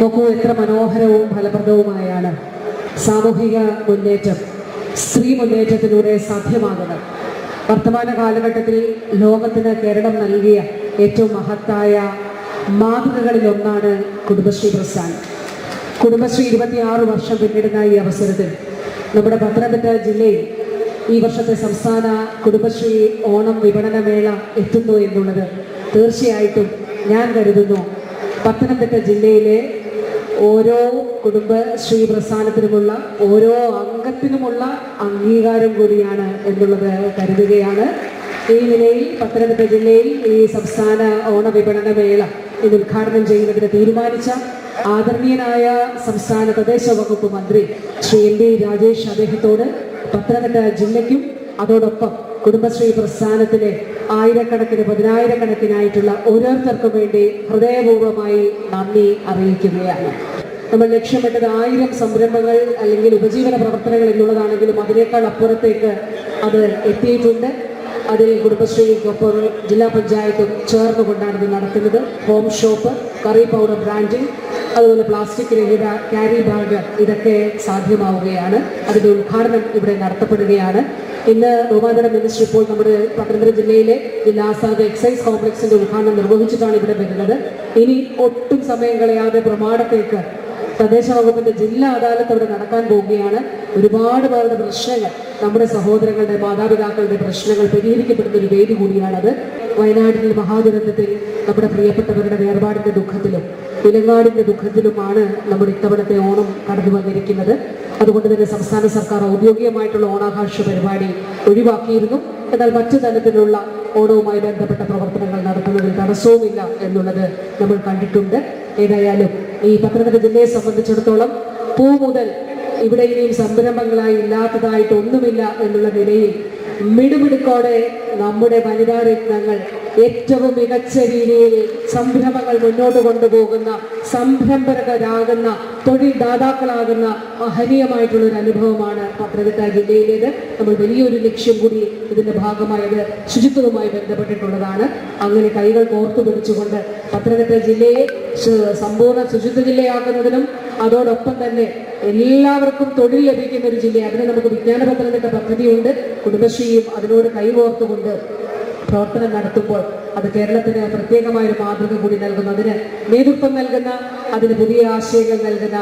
നോക്കൂ എത്ര മനോഹരവും ഫലപ്രദവുമായാണ് സാമൂഹിക മുന്നേറ്റം സ്ത്രീ മുന്നേറ്റത്തിലൂടെ സാധ്യമാകുന്നത്. വർത്തമാന കാലഘട്ടത്തിൽ ലോകത്തിന് കേരളം നൽകിയ ഏറ്റവും മഹത്തായ മാതൃകകളിലൊന്നാണ് കുടുംബശ്രീ പ്രസ്ഥാനം. കുടുംബശ്രീ ഇരുപത്തിയാറ് വർഷം പിന്നിടുന്ന ഈ അവസരത്തിൽ നമ്മുടെ പത്തനംതിട്ട ജില്ലയിൽ ഈ വർഷത്തെ സംസ്ഥാന കുടുംബശ്രീ ഓണം വിപണന മേള എത്തുന്നു എന്നുള്ളത് തീർച്ചയായിട്ടും ഞാൻ കരുതുന്നു. പത്തനംതിട്ട ജില്ലയിലെ ഓരോ കുടുംബശ്രീ പ്രസ്ഥാനത്തിനുമുള്ള ഓരോ അംഗത്തിനുമുള്ള അംഗീകാരം കൂടിയാണ് എന്നുള്ളത് കരുതുകയാണ്. ഈ നിലയിൽ പത്തനംതിട്ട ജില്ലയിൽ ഈ സംസ്ഥാന ഓണ വിപണന മേള ഇത് ഉദ്ഘാടനം ചെയ്യുന്നതിന് തീരുമാനിച്ച ആദരണീയനായ സംസ്ഥാന തദ്ദേശ വകുപ്പ് മന്ത്രി ശ്രീ എം രാജേഷ് അദ്ദേഹത്തോട് പത്തനംതിട്ട ജില്ലയ്ക്കും അതോടൊപ്പം കുടുംബശ്രീ പ്രസ്ഥാനത്തിലെ ആയിരക്കണക്കിന് പതിനായിരക്കണക്കിനായിട്ടുള്ള ഓരോരുത്തർക്കും വേണ്ടി ഹൃദയപൂർവമായി നന്ദി അറിയിക്കുകയാണ്. നമ്മൾ ലക്ഷ്യമിട്ടത് ആയിരം സംരംഭങ്ങൾ അല്ലെങ്കിൽ ഉപജീവന പ്രവർത്തനങ്ങൾ എന്നുള്ളതാണെങ്കിലും അതിനേക്കാൾ അപ്പുറത്തേക്ക് അത് എത്തിയിട്ടുണ്ട്. അതിൽ കുടുംബശ്രീക്കൊപ്പം ജില്ലാ പഞ്ചായത്തും ചേർന്നുകൊണ്ടാണ് ഇത് നടത്തുന്നത് home shop curry powder branding അതുപോലെ പ്ലാസ്റ്റിക് രഹിത ക്യാരി ബാഗ് ഇതൊക്കെ സാധ്യമാവുകയാണ്. അതിന്റെ ഉദ്ഘാടനം ഇവിടെ നടത്തപ്പെടുകയാണ്. ഇന്ന് ബഹുമാനപ്പെട്ട മിനിസ്റ്റർ ഇപ്പോൾ നമ്മുടെ പത്തനംതിട്ട ജില്ലയിലെ ജില്ലാ ആസാദ് എക്സൈസ് കോംപ്ലക്സിന്റെ ഉദ്ഘാടനം നിർവഹിച്ചിട്ടാണ് ഇവിടെ വരുന്നത്. ഇനി ഒട്ടും സമയം കളയാതെ പ്രമാണത്തേക്ക് തദ്ദേശ വകുപ്പിന്റെ ജില്ലാ അദാലത്ത് അവിടെ നടക്കാൻ പോവുകയാണ്. ഒരുപാട് പേരുടെ പ്രശ്നങ്ങൾ നമ്മുടെ സഹോദരങ്ങളുടെ മാതാപിതാക്കളുടെ പ്രശ്നങ്ങൾ പരിഹരിക്കപ്പെടുന്ന ഒരു വേദി കൂടിയാണത്. വയനാട്ടിലെ മഹാദുരന്തത്തിൽ നമ്മുടെ പ്രിയപ്പെട്ടവരുടെ വേർപാടിന്റെ ദുഃഖത്തിലും ഇലങ്ങാടിന്റെ ദുഃഖത്തിലുമാണ് നമ്മുടെ ഇത്തവണത്തെ ഓണം കടന്നു വന്നിരിക്കുന്നത്. അതുകൊണ്ട് തന്നെ സംസ്ഥാന സർക്കാർ ഔദ്യോഗികമായിട്ടുള്ള ഓണാഘോഷ പരിപാടി ഒഴിവാക്കിയിരുന്നു. എന്നാൽ മറ്റു തരത്തിലുള്ള ഓണവുമായി ബന്ധപ്പെട്ട പ്രവർത്തനങ്ങൾ നടത്തുന്നതിൽ തടസ്സവുമില്ല എന്നുള്ളത് നമ്മൾ കണ്ടിട്ടുണ്ട്. ഏതായാലും ഈ പത്തനംതിട്ട ജില്ലയെ സംബന്ധിച്ചിടത്തോളം പൂ മുതൽ ഇവിടെ ഇനിയും സംരംഭങ്ങളായി ഇല്ലാത്തതായിട്ട് ഒന്നുമില്ല എന്നുള്ള നിലയിൽ മിടുമിടുക്കോടെ നമ്മുടെ വനിതാ രത്നങ്ങൾ ഏറ്റവും മികച്ച രീതിയിൽ സംരംഭങ്ങൾ മുന്നോട്ട് കൊണ്ടുപോകുന്ന സംരംഭകരാകുന്ന തൊഴിൽ ദാതാക്കളാകുന്ന മഹനീയമായിട്ടുള്ള ഒരു അനുഭവമാണ് പത്തനംതിട്ട ജില്ലയിലേത്. നമ്മൾ വലിയൊരു ലക്ഷ്യം കൂടി ഇതിന്റെ ഭാഗമായത് ശുചിത്വവുമായി ബന്ധപ്പെട്ടിട്ടുള്ളതാണ്. അങ്ങനെ കൈകൾ കോർത്തു പിടിച്ചുകൊണ്ട് പത്തനംതിട്ട ജില്ലയെ സമ്പൂർണ ശുചിത്വ ജില്ലയാക്കുന്നതിനും അതോടൊപ്പം തന്നെ എല്ലാവർക്കും തൊഴിൽ ലഭിക്കുന്ന ഒരു ജില്ല അതിന് നമുക്ക് വിജ്ഞാന പത്തനംതിട്ട പദ്ധതിയുണ്ട്. കുടുംബശ്രീയും അതിനോട് കൈകോർത്തുകൊണ്ട് പ്രവർത്തനം നടത്തുമ്പോൾ അത് കേരളത്തിന് പ്രത്യേകമായ ഒരു മാതൃക കൂടി നൽകുന്നു. അതിന് നേതൃത്വം നൽകുന്ന അതിന് പുതിയ ആശയങ്ങൾ നൽകുന്ന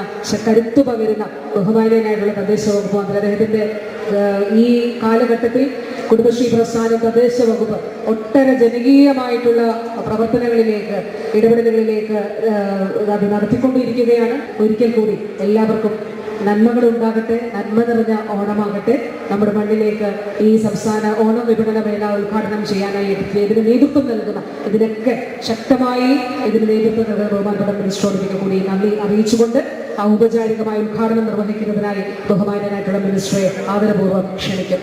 കരുത്തു പകരുന്ന ബഹുമാനീയനായിട്ടുള്ള തദ്ദേശ വകുപ്പ് മന്ത്രി അദ്ദേഹത്തിന്റെ ഈ കാലഘട്ടത്തിൽ കുടുംബശ്രീ പ്രസ്ഥാനം തദ്ദേശ വകുപ്പ് ഒട്ടേറെ ജനകീയമായിട്ടുള്ള പ്രവർത്തനങ്ങളിലേക്ക് ഇടപെടലുകളിലേക്ക് അത് നടത്തിക്കൊണ്ടിരിക്കുകയാണ്. ഒരിക്കൽ കൂടി എല്ലാവർക്കും നന്മകൾ ഉണ്ടാകട്ടെ നന്മ നിറഞ്ഞ ഓണമാകട്ടെ. നമ്മുടെ മണ്ണിലേക്ക് ഈ സംസ്ഥാന ഓണം വിപണന മേള ഉദ്ഘാടനം ചെയ്യാനായി എത്തിയ ഇതിന് നേതൃത്വം നൽകുന്ന ഇതിനൊക്കെ ശക്തമായി ഇതിന് നേതൃത്വം നൽകുന്ന ബഹുമാനപ്പെട്ട മിനിസ്റ്ററോടൊക്കെ കൂടി നന്ദി അറിയിച്ചുകൊണ്ട് ഔപചാരികമായി ഉദ്ഘാടനം നിർവഹിക്കുന്നതിനായി ബഹുമാനനായിട്ടുള്ള മിനിസ്റ്ററെ ആദരപൂർവം ക്ഷണിക്കും.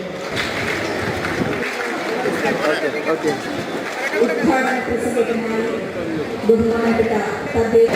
ഉദ്ഘാടന പ്രസംഗത്തിനായി ബഹുമാനപ്പെട്ട തദ്ദേശ